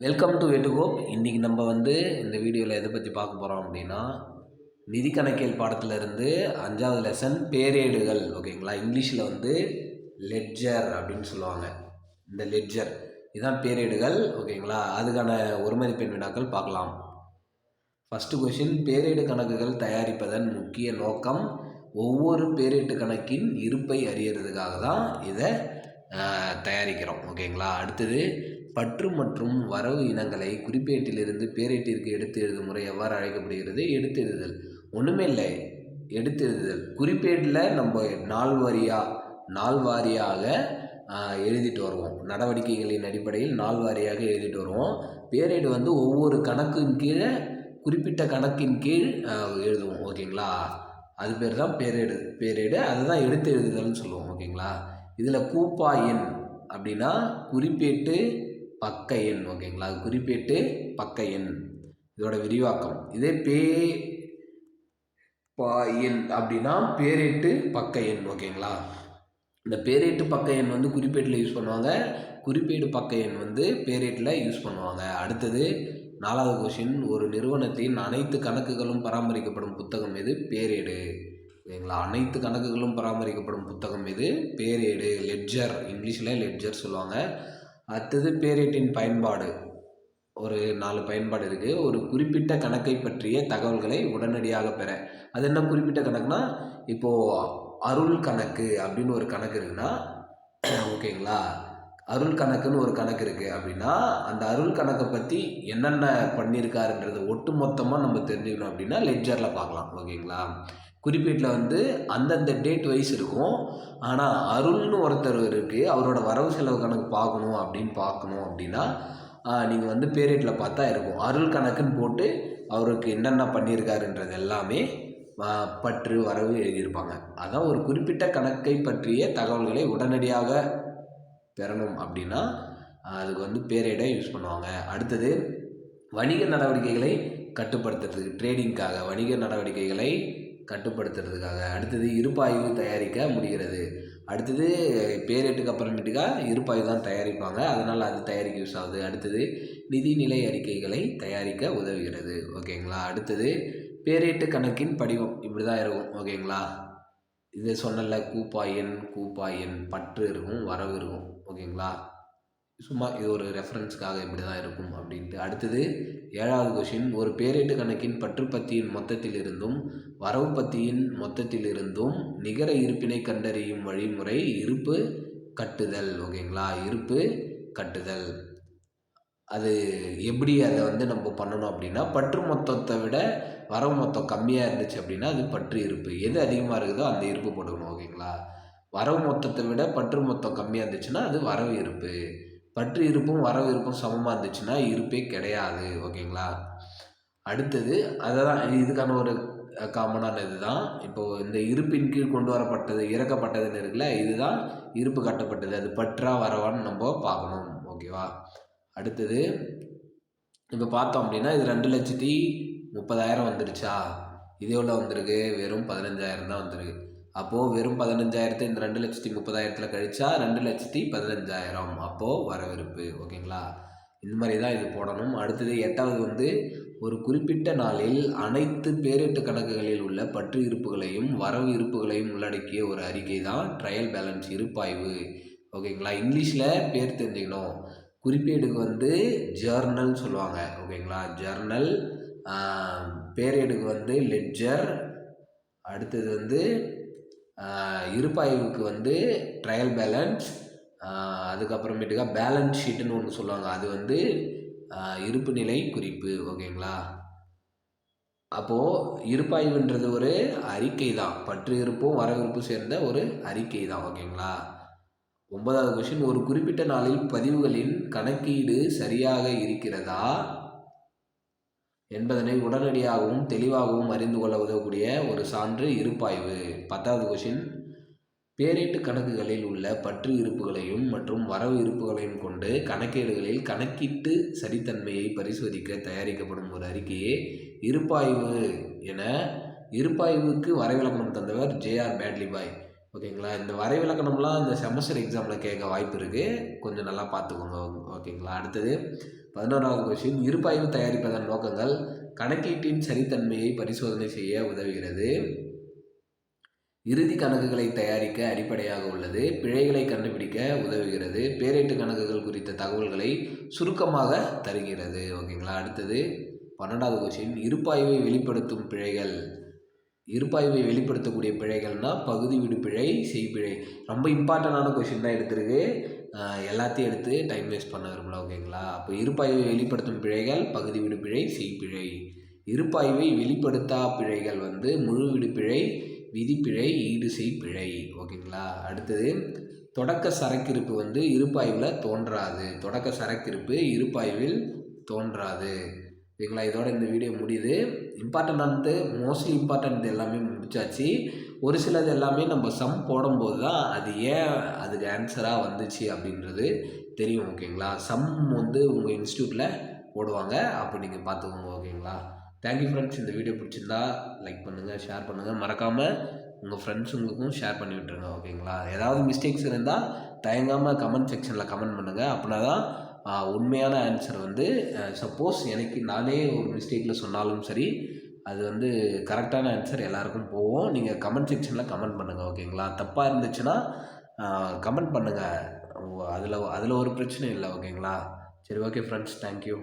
Welcome to வெட்டுகோப் இன்றைக்கி நம்ம வந்து இந்த வீடியோவில் எதை பற்றி பார்க்க போகிறோம் அப்படின்னா நிதி கணக்கியல் பாடத்துலேருந்து அஞ்சாவது லெசன் பேரேடுகள் ஓகேங்களா இங்கிலீஷில் வந்து லெட்ஜர் அப்படின்னு சொல்லுவாங்க. இந்த லெட்ஜர் இதுதான் பேரேடுகள் ஓகேங்களா அதுக்கான ஒரு மதிப்பெண் வினாக்கள் பார்க்கலாம். ஃபஸ்ட்டு கொஷின் பேரேடு கணக்குகள் தயாரிப்பதன் முக்கிய நோக்கம் ஒவ்வொரு பேரேட்டு கணக்கின் இருப்பை அறியறதுக்காக தான் இதை தயாரிக்கிறோம் ஓகேங்களா அடுத்தது பற்று மற்றும் வரவு இனங்களை குறிப்பேட்டிலிருந்து பேரேட்டிற்கு எடுத்து எழுதும் முறை எவ்வாறு அழைக்கப்படுகிறது? எடுத்து எழுதுதல் ஒன்றுமே இல்லை. எடுத்து எழுதுதல் குறிப்பேட்டில் நம்ம நாள் வாரியாக நாள் வாரியாக எழுதிட்டு வருவோம். நடவடிக்கைகளின் அடிப்படையில் நாள் வாரியாக எழுதிட்டு வருவோம். பேரேடு வந்து ஒவ்வொரு கணக்கின் கீழே குறிப்பிட்ட கணக்கின் கீழ் எழுதுவோம். ஓகேங்களா? அது பேர் தான் பேரேடு. பேரேடு. அதுதான் எடுத்து எழுதுதல்னு சொல்லுவோம். ஓகேங்களா? இதில் கூப்பா எண் அப்படின்னா குறிப்பேட்டு பக்க எண் ஓகேங்களா? அது குறிப்பேட்டு பக்க எண். இதோட விரிவாக்கம். இதே பே பா எண் அப்படின்னா பேரேட்டு பக்க எண் ஓகேங்களா? இந்த பேரேட்டு பக்க எண் வந்து குறிப்பேட்டில் யூஸ் பண்ணுவாங்க. குறிப்பேடு பக்க எண் வந்து பேரேட்டில் யூஸ் பண்ணுவாங்க. அடுத்தது நாலாவது கொஷின் ஒரு நிறுவனத்தின் அனைத்து கணக்குகளும் பராமரிக்கப்படும் புத்தகம் எது? பேரேடு. ஓகேங்களா? அனைத்து கணக்குகளும் பராமரிக்கப்படும் புத்தகம் எது? பேரேடு. லெட்ஜர் இங்கிலீஷில் லெட்ஜர் சொல்லுவாங்க. அடுத்தது பேரேட்டின் பயன்பாடு. ஒரு நாலு பயன்பாடு இருக்குது ஒரு குறிப்பிட்ட கணக்கை பற்றிய தகவல்களை உடனடியாக பெற. அது என்ன குறிப்பிட்ட கணக்குனா இப்போது அருள் கணக்கு அப்படின்னு ஒரு கணக்கு இருக்குன்னா ஓகேங்களா? அருள் கணக்குன்னு ஒரு கணக்கு இருக்குது அப்படின்னா அந்த அருள் கணக்கை பற்றி என்னென்ன பண்ணியிருக்காருன்றது ஒட்டு மொத்தமாக நம்ம தெரிஞ்சுக்கணும் அப்படின்னா லெட்ஜரில் பார்க்கலாம் ஓகேங்களா? குறிப்பீட்டில் வந்து அந்தந்த டேட் வைஸ் இருக்கும். ஆனால் அருள்னு ஒருத்தர் இருக்குது அவரோட வரவு செலவு கணக்கு பார்க்கணும் அப்படின்னு பார்க்கணும் அப்படின்னா நீங்கள் வந்து பேரேட்டில் பார்த்தா இருக்கும். அருள் கணக்குன்னு போட்டு அவருக்கு என்னென்ன பண்ணியிருக்காருன்றது எல்லாமே பற்று வரவு எழுதியிருப்பாங்க. அதான் ஒரு குறிப்பிட்ட கணக்கை பற்றிய தகவல்களை உடனடியாக பெறணும் அப்படின்னா அதுக்கு வந்து பேரேடை யூஸ் பண்ணுவாங்க. அடுத்தது வணிக நடவடிக்கைகளை கட்டுப்படுத்துறதுக்கு ட்ரேடிங்க்காக வணிக நடவடிக்கைகளை கட்டுப்படுத்துறதுக்காக. அடுத்தது இருப்பாய்வு தயாரிக்க முடிகிறது. அடுத்தது பேரேட்டுக்கு அப்புறமேட்டுக்கா இருப்பாய்வு தான் தயாரிப்பாங்க. அதனால் அது தயாரிக்க யூஸ் ஆகுது. அடுத்தது நிதிநிலை அறிக்கைகளை தயாரிக்க உதவுகிறது. ஓகேங்களா? அடுத்தது பேரேட்டு கணக்கின் படிவம் இப்படி தான் இருக்கும். ஓகேங்களா? இது சொன்னல கூப்பாயன் கூப்பாயன் பற்று இருக்கும் வரவு இருக்கும். ஓகேங்களா? சும்மா இது ஒரு ரெஃபரன்ஸ்க்காக இப்படி தான் இருக்கும் அப்படின்ட்டு. அடுத்தது ஏழாவது கொஷின் ஒரு பேரேட்டு கணக்கின் பற்று பத்தியின் மொத்தத்திலிருந்தும் வரவு பத்தியின் மொத்தத்திலிருந்தும் நிகர இருப்பினை கண்டறியும் வழிமுறை இருப்பு கட்டுதல். ஓகேங்களா? இருப்பு கட்டுதல். அது எப்படி அதை வந்து நம்ம பண்ணணும் அப்படின்னா பற்று மொத்தத்தை விட வரவு மொத்தம் கம்மியாக இருந்துச்சு அப்படின்னா அது பற்று இருப்பு. எது அதிகமாக இருக்குதோ அந்த இருப்பு போட்டுக்கணும் ஓகேங்களா? வரவு மொத்தத்தை விட பற்று மொத்தம் கம்மியாக இருந்துச்சுன்னா அது வரவு இருப்பு. பற்று இருப்பும் வரவு இருப்பும் சமமாக இருந்துச்சுன்னா இருப்பே கிடையாது ஓகேங்களா? அடுத்தது அதுதான் இதுக்கான ஒரு காமனான இதுதான். இப்போது இந்த இருப்பின் கீழ் கொண்டு வரப்பட்டது இறக்கப்பட்டதுன்னு இருக்குல்ல இதுதான் இருப்பு கட்டப்பட்டது. அது பற்றா வரவான்னு நம்ம பார்க்கணும் ஓகேவா? அடுத்தது இப்போ பார்த்தோம் அப்படின்னா இது ரெண்டு லட்சத்தி முப்பதாயிரம் வந்துருச்சா? இது எவ்வளோ வந்திருக்கு? வெறும் பதினஞ்சாயிரம் தான் வந்திருக்கு. அப்போது வெறும் பதினஞ்சாயிரத்தை இந்த ரெண்டு லட்சத்தி முப்பதாயிரத்தில் கழிச்சா ரெண்டு லட்சத்தி பதினஞ்சாயிரம். அப்போது வரவிருப்பு. ஓகேங்களா? இந்த மாதிரி தான் இது போடணும். அடுத்தது எட்டாவது வந்து ஒரு குறிப்பிட்ட நாளில் அனைத்து பேரிட்டு கணக்குகளில் உள்ள பற்று இருப்புகளையும் வரவு இருப்புகளையும் உள்ளடக்கிய ஒரு அறிக்கை தான் ட்ரையல் பேலன்ஸ் இருப்பாய்வு. ஓகேங்களா? இங்கிலீஷில் பேர் தெரிஞ்சுக்கணும். குறிப்பேடுக்கு வந்து ஜேர்னல்னு சொல்லுவாங்க ஓகேங்களா ஜேர்னல் பேரேடுக்கு வந்து லெட்ஜர் அடுத்தது வந்து இருப்பாய்வுக்கு வந்து ட்ரையல் பேலன்ஸ் அதுக்கப்புறமேட்டுக்கா பேலன்ஸ் ஷீட்டுன்னு ஒன்று சொல்லுவாங்க. அது வந்து இருப்பு நிலை குறிப்பு ஓகேங்களா அப்போது இருப்பாய்வுன்றது ஒரு அறிக்கை தான் பற்று இருப்பும் வரவிருப்பும் சேர்ந்த ஒரு அறிக்கை தான் ஓகேங்களா ஒன்பதாவது கொஷின் ஒரு குறிப்பிட்ட நாளில் பதிவுகளின் கணக்கீடு சரியாக இருக்கிறதா? என்பதனை உடனடியாகவும் தெளிவாகவும் அறிந்து கொள்ள உதவக்கூடிய ஒரு சான்று இருப்பாய்வு. பத்தாவது கொஷின் பேரீட்டு கணக்குகளில் உள்ள பற்று இருப்புகளையும் மற்றும் வரவு இருப்புகளையும் கொண்டு கணக்கேடுகளில் கணக்கீட்டு சரித்தன்மையை பரிசோதிக்க தயாரிக்கப்படும் ஒரு அறிக்கையே இருப்பாய்வு. என இருப்பாய்வுக்கு வரைவிலக்கணம் தந்தவர் ஜேஆர் பேட்லிபாய். ஓகேங்களா? இந்த வரைவிலக்கணம்லாம் இந்த செமஸ்டர் எக்ஸாமில் கேட்க வாய்ப்பு இருக்குது கொஞ்சம் நல்லா பார்த்துக்கோங்க. ஓகேங்களா? அடுத்தது பதினோராவது கொஷின் இருப்பாய்வு தயாரிப்பதன் நோக்கங்கள் கணக்கீட்டின் சரித்தன்மையை பரிசோதனை செய்ய உதவுகிறது. இறுதி கணக்குகளை தயாரிக்க அடிப்படையாக உள்ளது. பிழைகளை கண்டுபிடிக்க உதவுகிறது. பேரேட்டு கணக்குகள் குறித்த தகவல்களை சுருக்கமாக தருகிறது. ஓகேங்களா? அடுத்தது பன்னெண்டாவது கொஷின் இருப்பாய்வை வெளிப்படுத்தும் பிழைகள். இருப்பாய்வை வெளிப்படுத்தக்கூடிய பிழைகள்னால் பகுதி விடு பிழை செய்பிழை. ரொம்ப இம்பார்ட்டண்டான கொஷின் தான் எடுத்திருக்கு. எல்லாத்தையும் எடுத்து டைம் வேஸ்ட் பண்ண விரும்பல ஓகேங்களா? அப்போ இருப்பாய்வை வெளிப்படுத்தும் பிழைகள் பகுதி விடு பிழை செய்பிழை. இருப்பாய்வை வெளிப்படுத்தா பிழைகள் வந்து முழு விடுப்பிழை பிழை விதிப்பிழை ஈடு செய் பிழை ஓகேங்களா? அடுத்தது தொடக்க சரக்கிருப்பு வந்து இருப்பாய்வில் தோன்றாது. தொடக்க சரக்கிருப்பு இருப்பாய்வில் தோன்றாது. ஓகேங்களா இதோட இந்த வீடியோ முடியுது. இம்பார்ட்டண்டானது மோஸ்ட்லி இம்பார்ட்டன்ட் எல்லாமே முடிச்சாச்சு. ஒரு சிலது எல்லாமே நம்ம சம் போடும்போது தான் அது ஏன் அதுக்கு ஆன்சராக வந்துச்சு அப்படின்றது தெரியும் ஓகேங்களா? சம் வந்து உங்கள் இன்ஸ்டியூட்டில் போடுவாங்க. அப்போ நீங்கள் பார்த்துக்கோங்க ஓகேங்களா? தேங்க்யூ ஃப்ரெண்ட்ஸ் இந்த வீடியோ பிடிச்சிருந்தா லைக் பண்ணுங்கள் ஷேர் பண்ணுங்கள் மறக்காமல் உங்கள் ஃப்ரெண்ட்ஸுங்களுக்கும் ஷேர் பண்ணி விட்டுருங்க ஓகேங்களா? ஏதாவது மிஸ்டேக்ஸ் இருந்தால் தயங்காமல் கமெண்ட் செக்ஷனில் கமெண்ட் பண்ணுங்கள் அப்படின்னா தான் உண்மையான ஆன்சர் வந்து சப்போஸ் எனக்கு நானே ஒரு மிஸ்டேக்கில் சொன்னாலும் சரி அது வந்து கரெக்டான ஆன்சர் எல்லாருக்கும் போவோம் நீங்கள் கமெண்ட் செக்ஷனில் கமெண்ட் பண்ணுங்கள் ஓகேங்களா தப்பாக இருந்துச்சுன்னா கமெண்ட் பண்ணுங்கள் அதில் அதில் ஒரு பிரச்சனை இல்லை ஓகேங்களா சரி ஓகே ஃப்ரெண்ட்ஸ் தேங்க்யூ